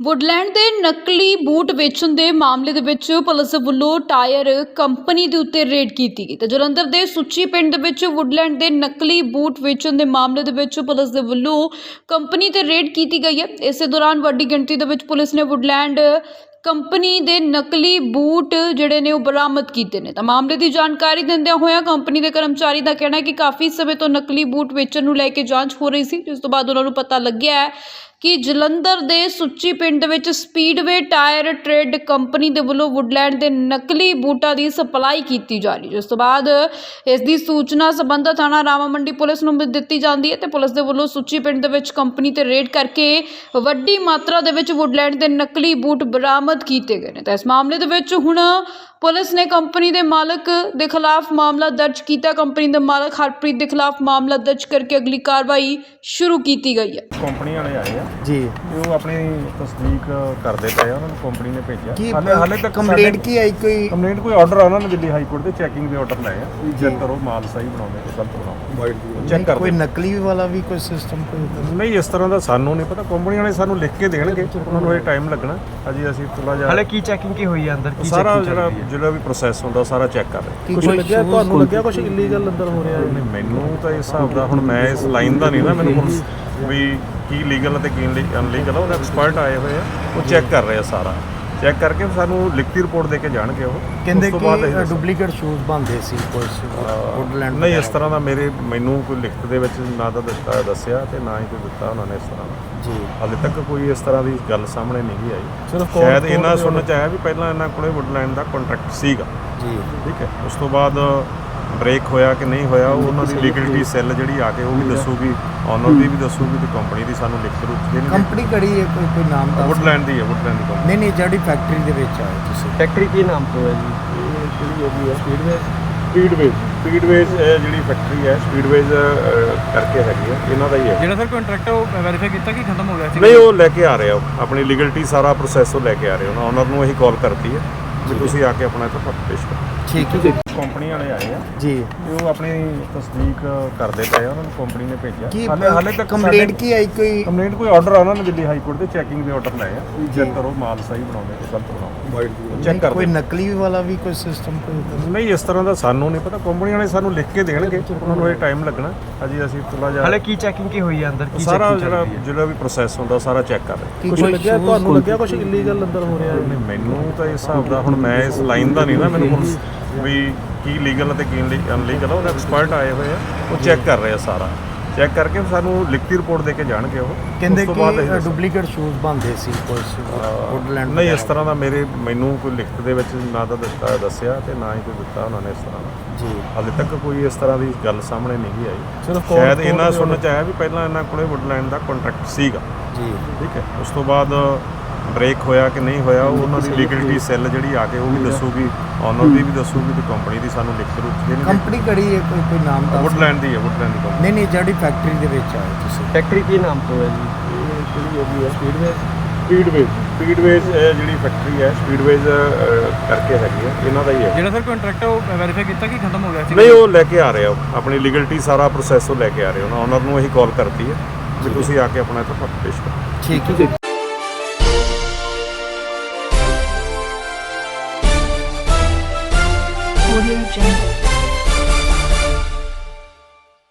Woodland ਦੇ ਨਕਲੀ boot ਵੇਚਣ ਦੇ ਮਾਮਲੇ ਦੇ ਵਿੱਚ ਪੁਲਿਸ ਵੱਲੋਂ ਟਾਇਰ ਕੰਪਨੀ ਦੇ ਉੱਤੇ ਰੇਡ ਕੀਤੀ ਗਈ। ਤੇ ਜਲੰਧਰ ਦੇ ਸੁੱਚੀ ਪਿੰਡ ਦੇ ਵਿੱਚ ਵੁੱਡਲੈਂਡ ਦੇ ਨਕਲੀ ਬੂਟ ਵੇਚਣ ਦੇ ਮਾਮਲੇ ਦੇ ਵਿੱਚ ਪੁਲਿਸ ਦੇ ਵੱਲੋਂ ਕੰਪਨੀ ਤੇ ਰੇਡ ਕੀਤੀ ਗਈ ਹੈ। ਇਸੇ ਦੌਰਾਨ ਵੱਡੀ ਗਿਣਤੀ ਦੇ ਵਿੱਚ ਪੁਲਿਸ ਨੇ ਵੁੱਡਲੈਂਡ ਕੰਪਨੀ ਦੇ ਨਕਲੀ ਬੂਟ ਜਿਹੜੇ ਨੇ ਉਹ ਬਰਾਮਦ ਕੀਤੇ ਨੇ। ਤਾਂ ਮਾਮਲੇ ਦੀ ਜਾਣਕਾਰੀ ਦਿੰਦਿਆਂ ਹੋਇਆਂ ਕੰਪਨੀ ਦੇ ਕਰਮਚਾਰੀ ਦਾ ਕਹਿਣਾ ਹੈ ਕਿ ਕਾਫੀ ਸਮੇਂ ਤੋਂ ਨਕਲੀ ਬੂਟ ਵੇਚਣ ਨੂੰ ਲੈ ਕੇ ਜਾਂਚ ਹੋ ਰਹੀ ਸੀ, ਜਿਸ ਤੋਂ ਬਾਅਦ ਉਹਨਾਂ ਨੂੰ ਪਤਾ ਲੱਗਿਆ ਹੈ ਕਿ ਜਲੰਧਰ ਦੇ ਸੁੱਚੀ ਪਿੰਡ ਦੇ ਵਿੱਚ ਸਪੀਡਵੇ ਟਾਇਰ ਟ੍ਰੇਡ ਕੰਪਨੀ ਦੇ ਵੱਲੋਂ ਵੁੱਡਲੈਂਡ ਦੇ ਨਕਲੀ ਬੂਟਾਂ ਦੀ ਸਪਲਾਈ ਕੀਤੀ ਜਾ ਰਹੀ ਹੈ। ਜਿਸ ਤੋਂ ਬਾਅਦ ਇਸ ਦੀ ਸੂਚਨਾ ਸਬੰਧਤ ਥਾਣਾ ਰਾਮਾ ਮੰਡੀ ਪੁਲਿਸ ਨੂੰ ਦਿੱਤੀ ਜਾਂਦੀ ਹੈ ਤੇ ਪੁਲਿਸ ਦੇ ਵੱਲੋਂ ਸੁੱਚੀ ਪਿੰਡ ਦੇ ਵਿੱਚ ਕੰਪਨੀ ਤੇ ਰੇਡ ਕਰਕੇ ਵੱਡੀ ਮਾਤਰਾ ਦੇ ਵਿੱਚ ਵੁੱਡਲੈਂਡ ਦੇ ਨਕਲੀ ਬੂਟ ਬਰਾਮਦ ਕੀਤੇ ਗਏ ਨੇ। ਤਾਂ ਇਸ ਮਾਮਲੇ ਦੇ ਵਿੱਚ ਹੁਣ ਪੁਲਿਸ ਨੇ ਕੰਪਨੀ ਦੇ ਮਾਲਕ ਦੇ ਖਿਲਾਫ ਮਾਮਲਾ ਦਰਜ ਕੀਤਾ। ਕੰਪਨੀ ਦੇ ਮਾਲਕ ਹਰਪ੍ਰੀਤ ਦੇ ਖਿਲਾਫ ਮਾਮਲਾ ਦਰਜ ਕਰਕੇ ਅਗਲੀ ਕਾਰਵਾਈ ਸ਼ੁਰੂ ਕੀਤੀ ਗਈ ਹੈ। ਕੰਪਨੀ ਵਾਲੇ ਆਏ ਆ। ਜੀ। ਤੇ ਉਹ ਆਪਣੀ ਤਸਦੀਕ ਕਰਦੇ ਪਏ ਆ ਉਹਨਾਂ ਨੂੰ ਕੰਪਨੀ ਨੇ ਭੇਜਿਆ। ਕੀ ਹਾਲੇ ਹਾਲੇ ਤੱਕ ਕੰਪਲੇਂਟ ਕੀ ਆਈ? ਕੋਈ ਕੰਪਲੇਂਟ ਕੋਈ ਆਰਡਰ ਆ ਉਹਨਾਂ ਨੇ ਦਿੱਲੀ ਹਾਈ ਕੋਰਟ ਦੇ ਚੈਕਿੰਗ ਦੇ ਆਰਡਰ ਲਏ ਆ। ਵੀ ਚੈੱਕ ਕਰੋ ਮਾਲ ਸਹੀ ਬਣਾਉਂਦੇ ਕਿ ਗਲਤ ਬਣਾਉਂਦੇ। ਚੈੱਕ ਕੋਈ ਕਰਦੇ ਨਕਲੀ ਵਾਲਾ ਵੀ ਕੋਈ ਸਿਸਟਮ ਕੋਈ ਨਹੀਂ? ਇਸ ਤਰ੍ਹਾਂ ਦਾ ਸਾਨੂੰ ਨਹੀਂ ਪਤਾ। ਕੰਪਨੀ ਵਾਲੇ ਸਾਨੂੰ ਲਿਖ ਕੇ ਦੇਣਗੇ। ਉਹਨਾਂ ਨੂੰ ਇਹ ਟਾਈਮ ਲੱਗਣਾ। ਅਜੇ ਅਸੀਂ ਥੋੜਾ ਜਿਹਾ ਹਲੇ ਕੀ ਚੈਕਿੰਗ ਕੀ ਹੋਈ ਹੈ ਅੰਦਰ? ਕੀ ਸਾਰਾ ਜਿਹੜਾ? ਜਿਹੜਾ ਵੀ ਪ੍ਰੋਸੈਸ ਹੁੰਦਾ ਸਾਰਾ ਚੈੱਕ ਕਰ ਰਹੇ। ਕੀ ਕੁਛ ਕੋਈ ਲੱਗਿਆ? ਤੁਹਾਨੂੰ ਕੋਈ- ਲੱਗਿਆ ਕੁਛ ਇਲੀਗਲ ਅੰਦਰ ਹੋ ਰਿਹਾ? ਨਹੀਂ ਮੈਨੂੰ ਤਾਂ ਇਸ ਹਿਸਾਬ ਦਾ ਹੁਣ ਮੈਂ ਇਸ ਲਾਈਨ ਦਾ ਨਹੀਂ ਨਾ ਮੈਨੂੰ ਹੁਣ ਵੀ ਕੀ ਲੀਗਲ ਅਤੇ ਕੀ ਅਨਲੀਗਲ ਆ ਉਹ ਐਕਸਪਰਟ ਆਏ ਹੋਏ ਆ ਉਹ ਚੈੱਕ ਕਰ ਰਹੇ ਆ ਸਾਰਾ। ਚੈੱਕ ਕਰਕੇ ਸਾਨੂੰ ਲਿਖਤੀ ਰਿਪੋਰਟ ਦੇ ਕੇ ਜਾਣਗੇ ਉਹ। ਕਹਿੰਦੇ ਕਿ। ਡੁਪਲੀਕੇਟ ਸ਼ੂਜ਼ ਬੰਦੇ ਸੀ ਪੁਲਿਸ ਵੁੱਡਲੈਂਡ ਨਹੀਂ ਇਸ ਤਰ੍ਹਾਂ ਦਾ ਮੇਰੇ ਮੈਨੂੰ ਕੋਈ ਲਿਖਤ ਦੇ ਵਿੱਚ ਨਾ ਤਾਂ ਦਿੱਤਾ ਦੱਸਿਆ ਤੇ ਨਾ ਹੀ ਕੋਈ ਦਿੱਤਾ ਉਹਨਾਂ ਨੇ ਇਸ ਤਰ੍ਹਾਂ ਦਾ। ਜੀ। ਹਾਲੇ ਤੱਕ ਕੋਈ ਇਸ ਤਰ੍ਹਾਂ ਦੀ ਗੱਲ ਸਾਹਮਣੇ ਨਹੀਂ ਆਈ। ਸ਼ਾਇਦ ਇਹਨਾਂ ਸੁਣਨ ਚ ਆਇਆ ਵੀ ਪਹਿਲਾਂ ਇਹਨਾਂ ਕੋਲੇ ਵੁੱਡਲੈਂਡ ਦਾ ਕੰਟਰੈਕਟ ਸੀਗਾ। ਜੀ। ਠੀਕ ਹੈ? ਉਸ ਤੋਂ ਬਾਅਦ ਬ੍ਰੇਕ ਹੋਇਆ ਕਿ ਨਹੀਂ ਹੋਇਆ ਉਹ ਉਹਨਾਂ ਦੀ ਲੀਗਲਿਟੀ ਸੈੱਲ ਜਿਹੜੀ ਆ ਕੇ ਉਹ ਵੀ ਦੱਸੂਗੀ। ਓਨਰ ਦੀ ਵੀ ਦੱਸੂਗੀ ਤੇ ਕੰਪਨੀ ਦੀ ਸਾਨੂੰ ਲਿਖਤ ਰੂਪ ਦੇਣਗੇ ਕੰਪਨੀ ਕਿਹੜੀ ਹੈ? ਕੋਈ ਕੋਈ ਨਾਮ ਦਾ ਵੁੱਡਲੈਂਡ ਦੀ ਹੈ ਵੁੱਡਲੈਂਡ ਦੀ ਕੰਪਨੀ ਨਹੀਂ ਨਹੀਂ ਜਿਹੜੀ ਫੈਕਟਰੀ ਦੇ ਵਿੱਚ ਆਏ ਤੁਸੀਂ। ਫੈਕਟਰੀ ਕੀ ਨਾਮ ਤੋਂ ਹੈ ਜੀ? ਜਿਹੜੀ ਹੈਗੀ ਹੈ। ਸਪੀਡਵੇਜ਼ ਸਪੀਡਵੇਜ਼ ਸਪੀਡਵੇਜ਼ ਜਿਹੜੀ ਫੈਕਟਰੀ ਹੈ ਸਪੀਡਵੇਜ਼ ਕਰਕੇ ਹੈਗੀ ਹੈ। ਇਹਨਾਂ ਦਾ ਹੀ ਹੈ। ਜਿਹੜਾ ਸਰ ਕੰਟਰੈਕਟ ਉਹ ਵੈਰੀਫਾਈ ਕੀਤਾ ਕਿ ਖਤਮ ਹੋ ਗਿਆ ਸੀ? ਨਹੀਂ ਉਹ ਲੈ ਕੇ ਆ ਰਹੇ ਆ। ਆਪਣੀ ਲੀਗਲਿਟੀ ਸਾਰਾ ਪ੍ਰੋਸੈਸ ਉਹ ਲੈ ਕੇ ਆ ਰਹੇ ਉਹਨਾਂ ਓਨਰ ਨੂੰ ਇਹੀ ਕਾਲ ਕਰਤੀ ਹੈ ਕਿ ਤੁਸੀਂ ਆ ਕੇ ਆਪਣਾ ਇੱਥੇ ਪੇਸ਼ ਕਰੋ। ਠੀਕ ਹੈ। ਕੰਪਨੀ ਵਾਲੇ ਆਏ ਆ। ਜੀ। ਤੇ ਉਹ ਆਪਣੀ ਤਸਦੀਕ ਕਰਦੇ ਪਏ ਆ ਉਹਨਾਂ ਨੂੰ ਕੰਪਨੀ ਨੇ ਭੇਜਿਆ। ਕੀ ਹਾਲੇ ਹਾਲੇ ਤੱਕ ਕੰਪਲੇਂਟ ਕੀ ਆਈ? ਕੋਈ ਕੰਪਲੇਂਟ ਕੋਈ ਆਰਡਰ ਆ ਉਹਨਾਂ ਨੇ ਦਿੱਲੀ ਹਾਈ ਕੋਰਟ ਦੇ ਚੈਕਿੰਗ ਦੇ ਆਰਡਰ ਲਏ ਆ। ਚੈੱਕ ਕਰੋ ਮਾਲ ਸਹੀ ਬਣਾਉਂਦੇ ਕਿ ਗਲਤ ਬਣਾਉਂਦੇ। ਚੈੱਕ ਕੋਈ ਕਰਦੇ। ਨਕਲੀ ਵਾਲਾ ਵੀ ਕੋਈ ਸਿਸਟਮ ਕੋਈ ਨਹੀਂ ਇਸ ਤਰ੍ਹਾਂ ਦਾ ਸਾਨੂੰ ਨਹੀਂ ਪਤਾ। ਕੰਪਨੀ ਵਾਲੇ ਸਾਨੂੰ ਲਿਖ ਕੇ ਦੇਣਗੇ। ਉਹਨਾਂ ਨੂੰ ਇਹ ਟਾਈਮ ਲੱਗਣਾ। ਅਜੇ ਅਸੀਂ ਥੋੜਾ ਜਿਹਾ ਹਲੇ ਕੀ ਚੈਕਿੰਗ ਕੀ ਹੋਈ ਹੈ ਅੰਦਰ? ਕੀ ਸਾਰਾ checking ਚੱਲ ਜਿਹੜਾ ਰਹੀ ਹੈ? ਜਿਹੜਾ ਵੀ ਪ੍ਰੋਸੈਸ ਹੁੰਦਾ ਸਾਰਾ ਚੈੱਕ ਕਰ ਰਹੇ। ਕੀ ਕੁਛ ਕੋਈ ਲੱਗਿਆ? shoes ਤੁਹਾਨੂੰ ਕੋਈ- ਲੱਗਿਆ ਕੁਛ ਇਲੀਗਲ ਅੰਦਰ ਹੋ ਰਿਹਾ? ਨਹੀਂ ਮੈਨੂੰ ਤਾਂ ਇਸ ਹਿਸਾਬ ਦਾ ਹੁਣ ਮੈਂ ਇਸ ਲਾਈਨ ਦਾ ਨਹੀਂ ਨਾ ਮੈਨੂੰ ਹੁਣ ਵੀ ਕੀ ਲੀਗਲ ਅਤੇ ਕੀ ਅਨਲੀਗਲ ਉਹ ਐਕਸਪਰਟ ਆਏ ਹੋਏ ਆ ਉਹ ਚੈੱਕ ਕਰ ਰਹੇ ਆ ਸਾਰਾ। ਚੈੱਕ ਕਰਕੇ ਸਾਨੂੰ ਲਿਖਤੀ ਰਿਪੋਰਟ ਦੇ ਕੇ ਜਾਣਗੇ ਉਹ। ਕਹਿੰਦੇ ਕਿ। ਡੁਪਲੀਕੇਟ ਸ਼ੂਜ਼ ਬੰਦੇ ਸੀ ਪੁਲਿਸ ਵੁੱਡਲੈਂਡ ਨਹੀਂ ਇਸ ਤਰ੍ਹਾਂ ਦਾ ਮੇਰੇ ਮੈਨੂੰ ਕੋਈ ਲਿਖਤ ਦੇ ਵਿੱਚ ਨਾ ਤਾਂ ਦਿੱਤਾ ਦੱਸਿਆ ਤੇ ਨਾ ਹੀ ਕੋਈ ਦਿੱਤਾ ਉਹਨਾਂ ਨੇ ਇਸ ਤਰ੍ਹਾਂ ਦਾ। ਜੀ। ਹਾਲੇ ਤੱਕ ਕੋਈ ਇਸ ਤਰ੍ਹਾਂ ਦੀ ਗੱਲ ਸਾਹਮਣੇ ਨਹੀਂ ਆਈ। ਸ਼ਾਇਦ ਇਹਨਾਂ ਸੁਣਨ ਚ ਆਇਆ ਵੀ ਪਹਿਲਾਂ ਇਹਨਾਂ ਕੋਲੇ ਵੁੱਡਲੈਂਡ ਦਾ ਕੰਟਰੈਕਟ ਸੀਗਾ। ਜੀ। ਠੀਕ ਹੈ? ਉਸ ਤੋਂ ਬਾਅਦ ਬ੍ਰੇਕ ਹੋਇਆ ਕਿ ਨਹੀਂ ਹੋਇਆ ਉਹ ਉਹਨਾਂ ਦੀ ਲੀਗਲਿਟੀ ਸੈੱਲ ਜਿਹੜੀ ਆ ਕੇ ਉਹ ਵੀ ਦੱਸੂਗੀ ਓਨਰ ਦੀ ਵੀ ਦੱਸੂਗੀ ਤੇ ਕੰਪਨੀ ਦੀ ਸਾਨੂੰ ਲਿਖਤ ਰੂਪ ਚ ਦੇਣਗੇ ਕੰਪਨੀ ਕਿਹੜੀ ਹੈ? ਕੋਈ ਕੋਈ ਨਾਮ ਦਾ ਵੁੱਡਲੈਂਡ ਦੀ ਹੈ ਵੁੱਡਲੈਂਡ ਦੀ ਕੰਪਨੀ ਨਹੀਂ ਨਹੀਂ ਜਿਹੜੀ ਫੈਕਟਰੀ ਦੇ ਵਿੱਚ ਆਏ ਤੁਸੀਂ। ਫੈਕਟਰੀ ਕੀ ਨਾਮ ਤੋਂ ਹੈ ਜੀ? ਜਿਹੜੀ ਹੈਗੀ ਹੈ। ਸਪੀਡਵੇਜ਼ ਸਪੀਡਵੇਜ਼ ਸਪੀਡਵੇਜ਼ ਜਿਹੜੀ ਫੈਕਟਰੀ ਹੈ ਸਪੀਡਵੇਜ਼ ਕਰਕੇ ਹੈਗੀ ਹੈ ਇਹਨਾਂ ਦਾ ਹੀ ਹੈ। ਜਿਹੜਾ ਸਰ ਕੰਟਰੈਕਟ ਉਹ ਵੈਰੀਫਾਈ ਕੀਤਾ ਕਿ ਖਤਮ ਹੋ ਗਿਆ ਸੀ? ਨਹੀਂ ਉਹ ਲੈ ਕੇ ਆ ਰਹੇ ਆ ਉਹ। ਆਪਣੀ ਲੀਗਲਿਟੀ ਸਾਰਾ ਪ੍ਰੋਸੈਸ ਉਹ ਲੈ ਕੇ ਆ ਰਹੇ ਉਹਨਾਂ ਓਨਰ ਨੂੰ ਇਹੀ ਕਾਲ ਕਰਤੀ ਹੈ ਕਿ ਤੁਸੀਂ ਆ ਕੇ ਆਪਣਾ ਇੱਥੇ ਪੇਸ਼ ਕਰੋ। ਠੀਕ ਹੈ। Audio Jungle.